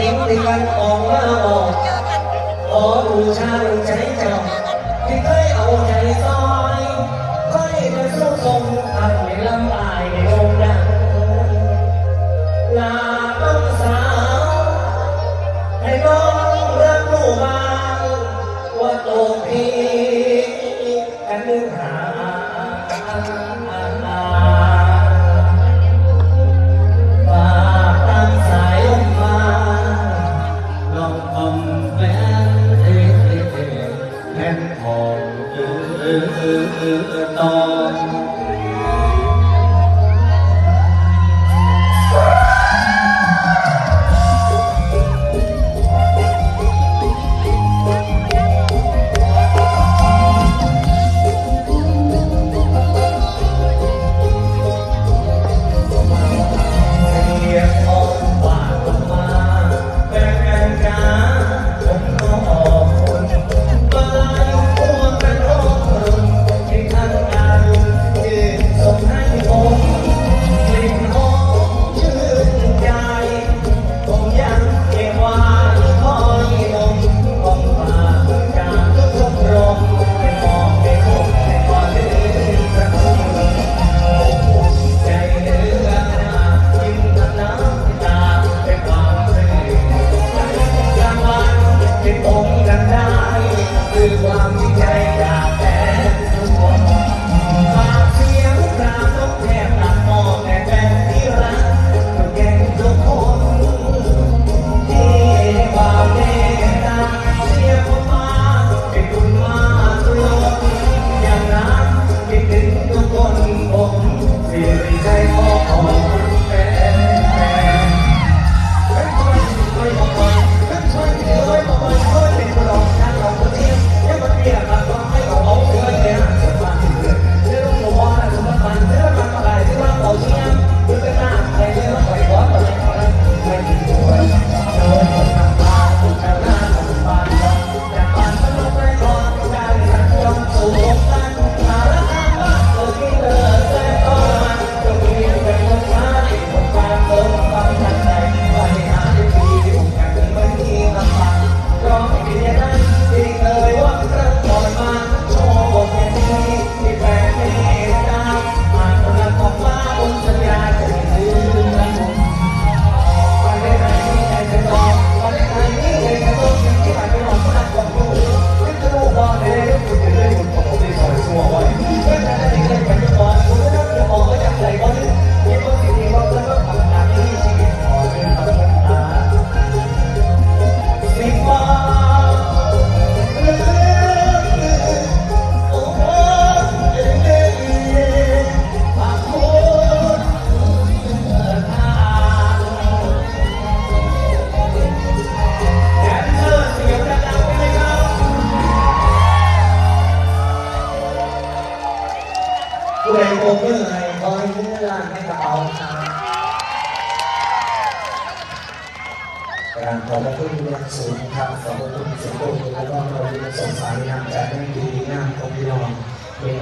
เองในการออกมาบอกขอบูชาใจเจ้าที่เคยเอาใจซอยค่อยเป็นสู้ทรงทางในลำบาก Oh,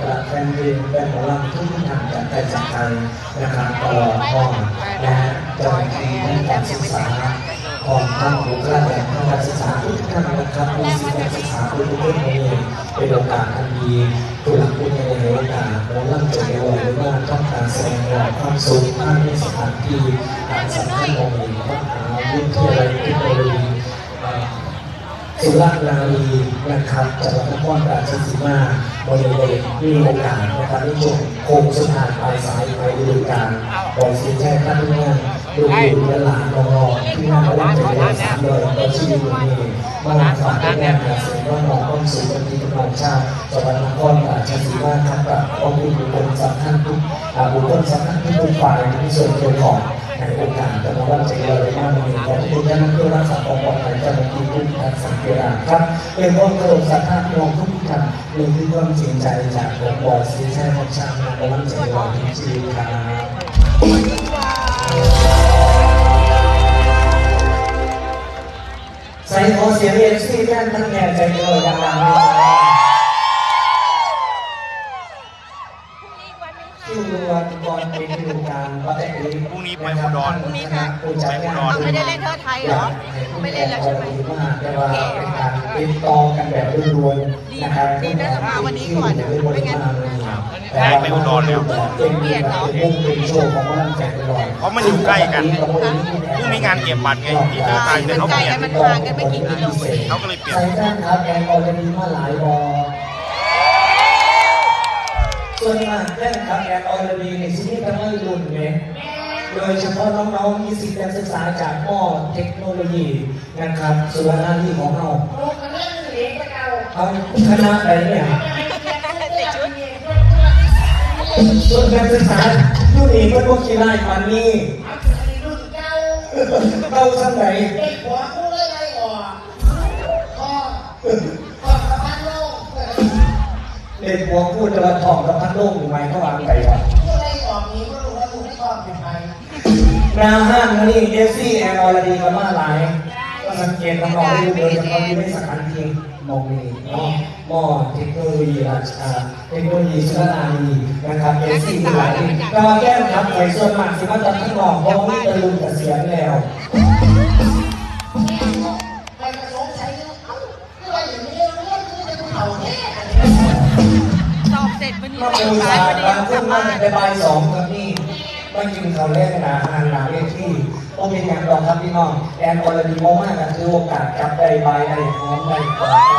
ระแฟนเพลงแฟนหมอลำทุกท่านจากใจจากใจนะครับตลอดห้องและเจ้าหน้าที่ด้านการศึกษาของท่านบุคลากรทางการศึกษาทุกท่านนะครับผู้สิการศึกษาทุกคนเลยเป็นโอกาสอันดีผู้หลักผู้ใหญ่ในโอกาสโมอลำจะในวันหรือว่าต้องการแสดงออกความสุขท่านในสถานที่การสำคัญของมีมหาวิทยาลัยเทคโนโลยีสุราษฎร์ธานีนะครับจังหวัดนครราชสีมา บริเวณมีโอกาสนะครับในช่วงโค้งสุดท้ายปลายสายไปฤดูกาลบอกสินแจ้ท่านทุกท่นดูดูและหลานรอที่งานพระราชทานสามเลยก็ชีวิตนี้มาหลาฝากได้แน่นเสียงว่าน้องต้องสู่วันที่กำลังชาติจังหวัดนครราชสีมาครับกับขอบคุณบุคคลสำคัญทุกบุคคลสำคัญทุกฝ่ายที่ส่วนเกี่ยวของในโอกาสแต่ว่าจะเราได้มากมีขอบคุณท่านเพื่อรักษาความปลอดภัยจาหน้าที่ทุกท่านสังเกตครับเป็นความเคารสักการะน้องทุกท่าน มีที่ความจริงใจจากองค์กรสีแช่ของชาติและวันใจเราที่ชีวิตครับใส่ขอเสียงเอฟซีแม่นตั้งแง่ใจเลยดังๆเลยคิววันก่อนเป็นฤดูกาลวัดแตกลี พรุ่งนี้ไปอุดรพรุ่งนี้ค่ะไม่ได้เล่นเทอร์ไทยเหรอ ไม่เล่นแล้วใช่ไหมแต่ว่าเป็นการติดต่อกันแบบรวมๆนะครับดีนะมาวันนี้ก่อนนะไม่งั้นย้ายไปอุดรแล้วเป็นเปลี่ยนเหรอเป็นโชว์ของว่านแจกอุดรเพราะมันอยู่ใกล้กันพรุ่งนี้งานเก็บบัตรไงที่เทอร์ไทยแต่เขาเปลี่ยนมันห่างกันไม่กี่กิโลเองเขาก็เลยเปลี่ยนใส่แว่นครับแอนออร์ดีมาหลายบอส่วนมากแว่นครับแอนออร์ดีในสิ่งที่ทำให้รุ่นเนี่ย โดยเฉพาะน้องๆมีสิทธิการศึกษาจากมอเทคโนโลยีนะครับส่วนหน้าที่ของเราเอาคณะอะไหนเนี่ยส่วนการศึกษาอยู่นี่มันก็คิดได้ปานนี้เราทำไหนเด็กหัวพูดแต่ว่าทองกับพัดโลกอยู่ไหมเขาวางใจวะ นาห้างนี่เอฟซีแอนออร์ดีกับมาหลายก็สังเกตน้องๆดูโดยเฉพาะที่ไม่สถานที่มองนี่เนาะมอเทคโนโลยีราชาเทคโนโลยีสุรนารีนะครับเอฟซีมีหลายที่เราแก้มครับในส่วนมากสิมาจากข้างนอกเพราะไม่ตะลุมเกษียณแล้วสอบเสร็จวันนี้มาไปปูสาสายวันนี้บางกคลันบมาบ้านในบ่ายสองครับนี่ มากินข้าแรกนาหารหนาเวทีโอเป็นอย่างรองครับพี่น้องแอนออร์ดีมมากนะคือโอกาสจับได้ใบใดหอมได้กอดไ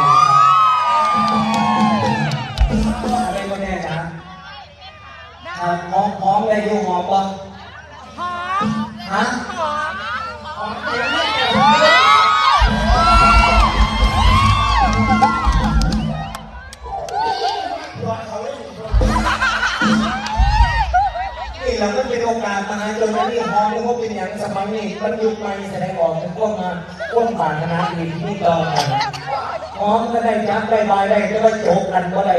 ด้อะไรก็แน่จ้ะครับหอมหอมได้อยูหอมปะหอมฮะ มัยนี้มันยุคใหม่แสดงออกถึงพวกมาพวกบาทคณะดีที่ต่อกันหอมก็ได้จับได้ใบได้ก็ว่าโจบกันก็ได้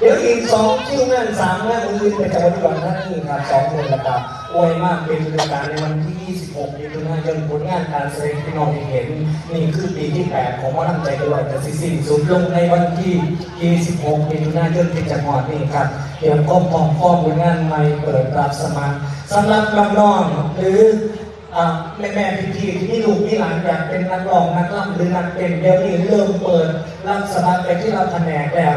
เดี๋ยวอีกสองคิวงานสามงานอื่นไปจังหวัดอุดรธานีครับสองเดือนละครับอวยมากเป็นรรยกาศในวันที่ 26มิถุนายนผลงานการแสดงที่น้องเห็น นี่คือปีที่ 8 ของว่าทำใจด้วยจะสิสิ้นสุดลงในวันที่ 26มิถุนายนที่จังหวัดนี้ครับเดี๋ยวก็พร้อมพร้อมผลงานใหม่เปิดรับสมัครสำหรับน้องๆหรือแม่แม่พี่พี่ที่มีลูกมีหลานอยากเป็นนักร้องนักล่ำหรือนักเต้นเดี๋ยวนี้เริ่มเปิดรับสมัครไปที่เราแผนกแล้ว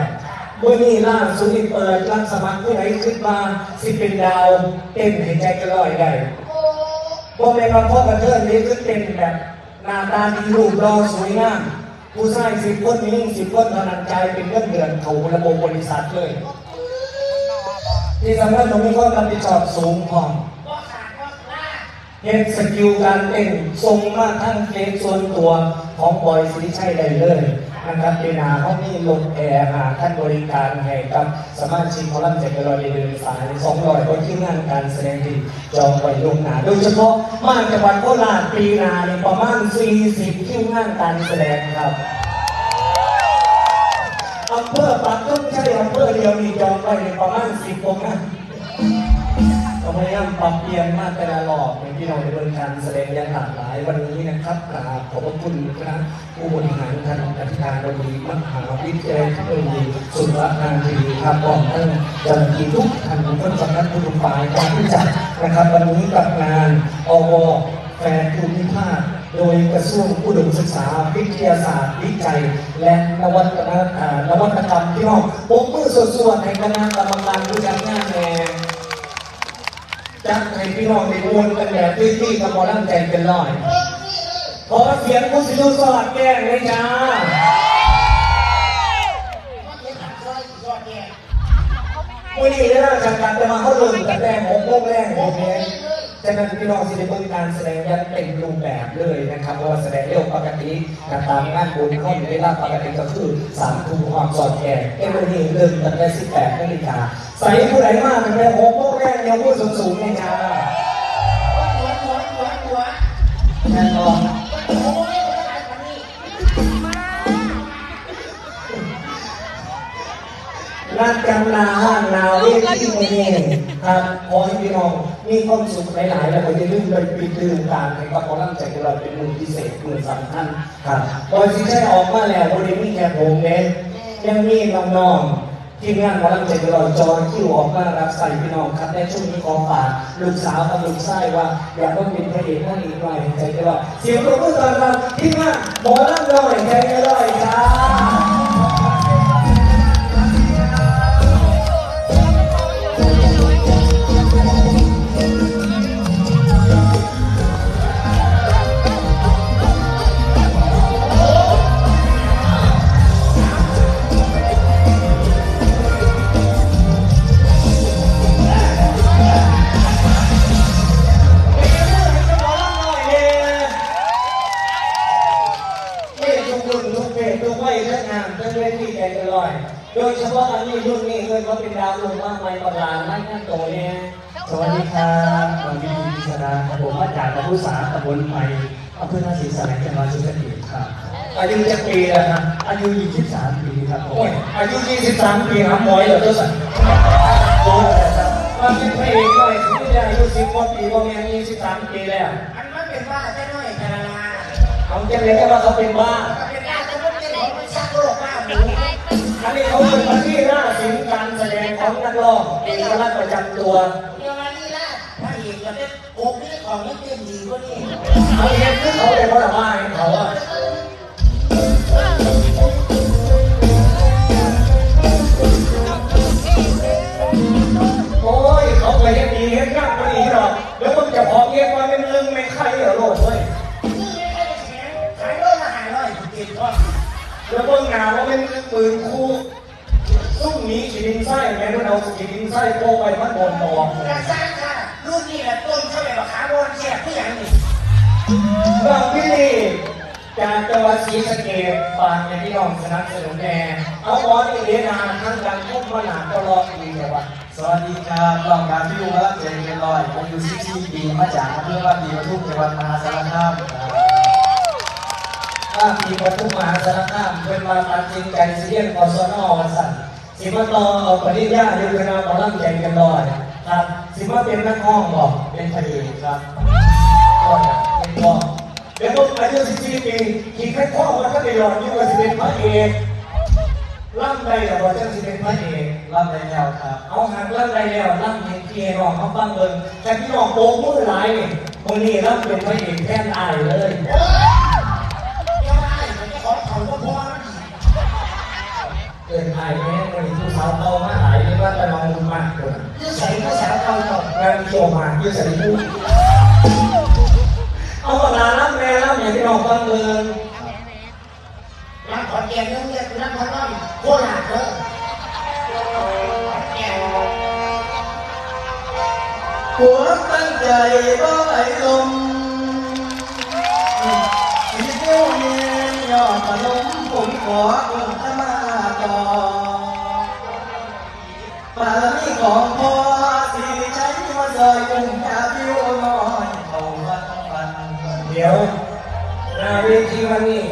เมื่อนี้ล่าสุดนี่เปิดรับสมัครผู้ไหนขึ้นมาสิเป็นดาวเต้นให้ใจกระลอยได้พ่อแม่มาพ่อกระเทินนี้คือเต้นแบบหน้าตาดีรูปรอสวยงามผู้ชายสิบคนนี้สิบคนเท่านั้นใจเป็นเงินเดือนเขาระบบบริษัทเลยที่สำคัญตรงนี้ก็รับผิดชอบสูงพอเห็นสกิลการเต้นส่งมาทั้งเฟซส่วนตัวของบอยสิริชัยได้เลย นะครับเดนาเขามีลงแอร์หาท่านบริการให้กับสมาชิกของรับแจกรอยเดินสายสองร้อยคนที่งานการแสดงที่จองไว้ลงหนาโดยเฉพาะมาจังหวัดโคราชปีนานี่ประมาณ40คิวงานการแสดงครับอำเภว้ในประมาณสิบวงนะเรา พยายามปรับเปลี่ยนมาแต่ละรอบในที่เราในเรื่องการแสดงอย่างหลากหลายวันนี้นะครับกราบขอบพระคุณคณะผู้บริหารคณะอธิการบดีมหาวิทยาลัยเทคโนโลยีสุรนารีครับพร้อมทั้งเจ้าหน้าที่ทุกท่านทุกคนสำนักผู้ฝ่ายการที่จัดนะครับ วันนี้กับงานอวแฟนภูมิภาคโดยกระทรวงอุดมศึกษาวิทยาศาสตร์วิจัย และนวัตกรรมนวัตกรรมที่ห้องปกมือส่วนๆให้คณะกรรมการผู้จัดงานแน จัดให้พี่น้องได้มวนกันแบบที่ที่กับหมอลำใจเป็นร้อยขอเสียงผู้สิลูสวัสดิ์แก้งเลยจ้าวันนี้ได้รับจากการจะมาเข้าเรื่องแต่แรกของโมงแรกของเพลง ฉะนั้นพี่น้องสิได้เบิ่งการแสดงยันเต็มรูปแบบเลยนะครับเพราะว่าแสดงเร็วปกติกตามงานบุญเข้าอยู่ในเวลาปกติก็คือสามทุ่มความสอดแก่เอ็มวีเริ่มตั้งแต่สิบแปดนาฬิกาใส่ผู้ใดมากเป็นแม่หกโมงแรกเดี๋ยวพูดสูงๆเลยจ้าหัวหัวหัวหัวแน่นอน ร้านกำนาห้างนาเวทีนี้ครับขอให้พี่น้องมีความสุขหลายๆแล้วก็อย่าลืมไปปิดดื่มการให้กับกำลังใจของเราเป็นมือพิเศษมือสำคัญครับบอยที่ใช้ออกมาแล้วบริมีแค่ผมเองยังมีน้องๆที่งานกำลังใจของเราจอยคิวออกมารับใส่พี่น้องครับในช่วงนี้ขอฝากลูกสาวกับลูกชายว่าอยากต้องเป็นพระเอกนั่นอีกหน่อยใจกันว่าเสียงปรบมือตอนรับที่งานหมอลำหน่อยใจกันเลยจ้าเอายุ23ปีครับหมอยเหรอเจ้าสันโอ้ยครับมาเป็นพระเอกหน่อยคุณยายอายุ10กว่าปีพ่อแม่มี13ปีแล้วอันนั้นเป็นว่าจะน้อยแค่ละลาเขาจะเรียกกันว่าเขาเป็นบ้าเป็นว่าจะไม่เป็นของชักโลกบ้าหมูอันนี้เขาเป็นมาที่หน้าศิลป์การแสดงของนักร้องเอกลักษณ์ประจำตัวเดี๋ยวมานี่ละพระเอกจะเป็นโอ้พี่ของนี่เต็มดีกว่านี่เขาเห็นคือเขาเป็นพระบ้าให้เขาอะ ไม่ใครเหรอโลดเว้ยนี่ไม่ได้แข็งขายโลละหาร้อยเจ็ดร้อยแล้วมึงหนาว่าเป็นปืนคู่ซุ่มหนี้ขีดินไส้แม่งมันเอาขีดินไส้โปไปมันโดนตอกกระซ่างค่ะรุ่นนี้แหละต้นเท่าไหร่บักขาบอลแช่ผู้อย่างนี้เรื่องพี่นี่จากจังหวัดศรีสะเกษฝากอย่างที่น้องสนับสนุนแน่เอาบอลนี่เรียนนานทั้งดังทุกมาหนาตลอดปีแต่ว่าส วัสดีครับรองการพิบูลรัตน์เจริญลอยอายุ14ปีมาจากอำเภอบ้านดีปทุมจังหวัดมหาสารคามครับถ้ามีประตูมหาสารคามเป็นมาตัดสินใจเสียงกศนวันสั่นสิมาต่อเอาปริญญาอยู่คณะหมอลำใจกันลอยครับสิมาเป็นนักห้องบอกเป็นพระเอกครับก็เนี่ยเป็นพ่อเดี๋ยวผมอายุ14ปีขี่แค่ข้อมาถ้าไปหลอนยู่ว่าสิเป็นพระเอกล่ำได้แต่ว่าจะสิเป็นพระเอก รับในแนวครับ เอาหักล่ำได้แล้วล่ำเห็นพี่น้องเขาฟังเบิ่งแต่พี่น้องโกงมือหลายนี่คนนี้ล่ำเป็นพระเอกแทนอายเลยเดี๋ยวมาไอ้คนที่ของเขาก็พอแล้วนี่เกินอายแม่คนนี้ผู้สาวเก่ามาหลายนี่ว่าแต่น้องมุมากคนคือใส่ภาษาเขาตกงานเกี่ยมาเยอะสันนิษเอาเวลาล่ำแม่ล่ำอย่างที่น้องฟังเบิ่ง ตั้งใจบ่ไหลลมสีเดียวเนียนยอดขนมผมขอองค์ธรรมาต่อบารมีของพ่อสิใช้มาซอยกุ่มยาพิวน้อยเขาวัดฟันเดี๋ยวหนาเวทีวันนี้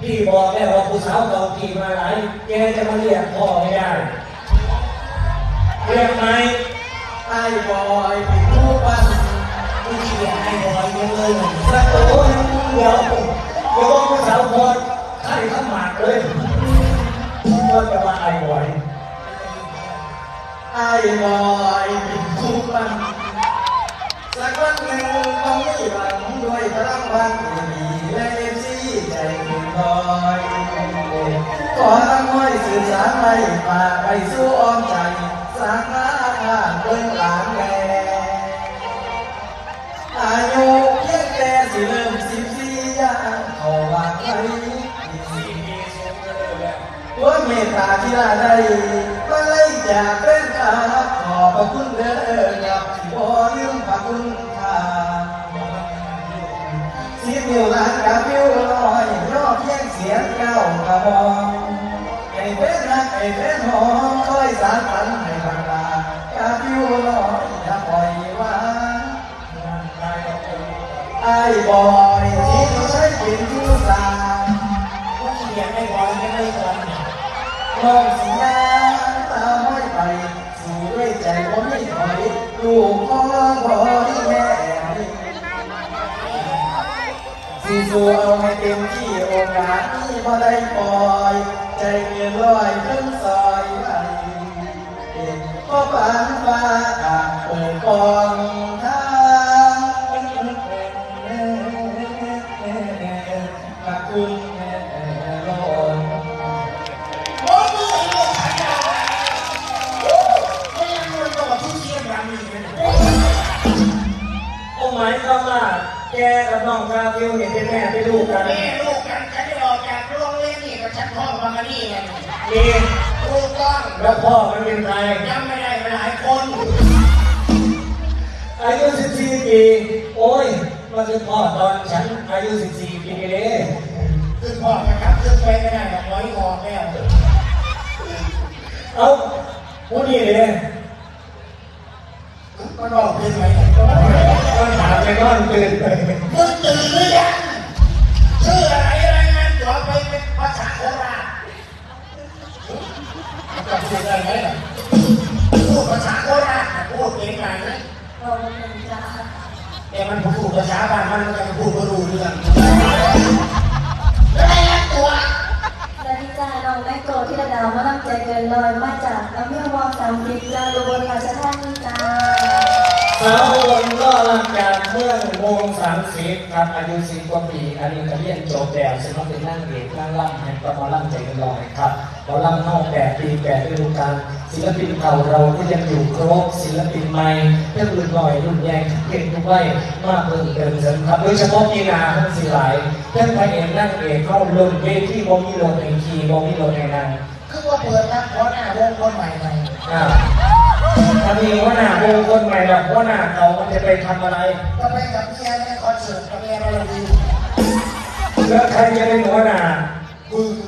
พี่บอกแล้วว่าผู้สาวเก่าพี่มาหลายแกจะมาเรียกพ่อไม่ได้เรียกไหมไอ้บอย เป็นผู้ปั้นกูเขียนไอ้บอยยังเลยเหมือนสักคนเดียวเดี๋ยวบอกว่าสาวคนใช่ข้าหมากเลยก็จะมาไอ้บอยไอ้บอยเป็นผู้ปั้นสักวันหนึ่งต้องมีหวังด้วยพลังบางดีและเอฟซีใจถึงลอยขอตั้งห้สื่อสารไม่ฝากไปสู่อ้อมใจสาขาข้าเบิ้งหลา สียงเก้ากระมองให้เป็นรักให้เป็นหอมคอยสานฝันให้บางลากับนิ้วลอยอย่าปล่อยวางไอ้บอยที่เขาใช้เป็นผู้สาวกูเขียนไอ้บอยยังเลยก่อนมองสียางตาห้อยไปสู่ด้วยใจว่าไม่ถอยลูกพ่อบอยแม่สิสู่เอาให้เต็มที่โอกาส นี้พอได้ปล่อย ใจเกินร้อยขึ้นซอยไปพ่อปานฟ้าอ่างเปิดกองทางมาขึ้นดาวไม่ยังมือตัวที่เชียงรายมีเลยโอ้หมายความว่าแกกับน้องกาฟิวเนี่ยเป็นแม่เป็นลูกกัน แม่ลูก เรียนนี่กับฉันพ่อมามานี่ไงนี่ถูกต้องแล้วพ่อมันเป็นใครจำไม่ได้หลายคนอายุ 14 ปี โอ้ยมาเป็นพ่อตอนฉันอายุ 14 ปีเลยขึ้นพ่อนะครับขึ้นไปไม่ได้หรอกร้อยงอแล้วเอ้าผู้นี้เลยมันออกเป็นไหมก็ถามไปนอนตื่นไปมึงตื่นหรือยัง ศิลปินเก่าเราก็ยังอยู่ครบศิลปินใหม่เพื่อนรุ่นหน่อยรุ่นแยงเก่งทุกวัยมากเพิ่มเติมเสริมครับโดยเฉพาะมีนาทั้งสี่หลายเพื่อนพระเอกนั่งเอกเข้าลงเวทีบอมีโลในคีย์บอมีโลในนางคือว่าเปิดรับขอหน้าวงคนใหม่ใหม่อ่าถ้ามีว่าหน้าวงคนใหม่แบบว่าหน้าเขามันจะไปทำอะไรก็ไปกับเมียในคอนเสิร์ตกับเมียเราดีแล้วใครจะเป็นหัวหน้ามือหั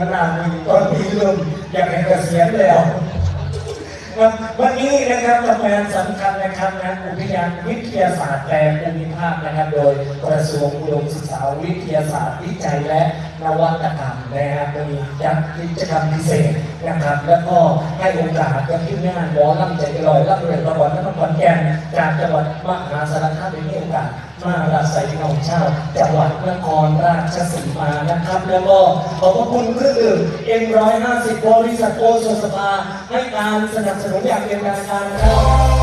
วหน้ามึงตอนนี้เริ่มอยากให้เกษียณแล้ววันนี้นะครับทำงานสำคัญนะครับงานอุทยานวิทยาศาสตร์แปลภูมิภาคนะครับ โดยกระทรวงอุดมศึกษาวิทยาศาสตร์วิจัยและนวัตกรรมนะครับมีจัดกิจกรรมพิเศษนะครับ แล้วก็ให้โอกาสกับทีมงานหมอลำใจลอยรับเรียนประวัตินครขอนแก่นจากจังหวัดมหาสารคามได้มีโอ กาสมาราศัยพี่น้องชาจังหวัดนครราชสีมานะครับ แล้วก็ขอบพระคุณเครื่องดื่มเอ็มร้อยห้าสิบบริษัทโอโซสภาให้การสนับสนุนอย่างเป็นทางการครับ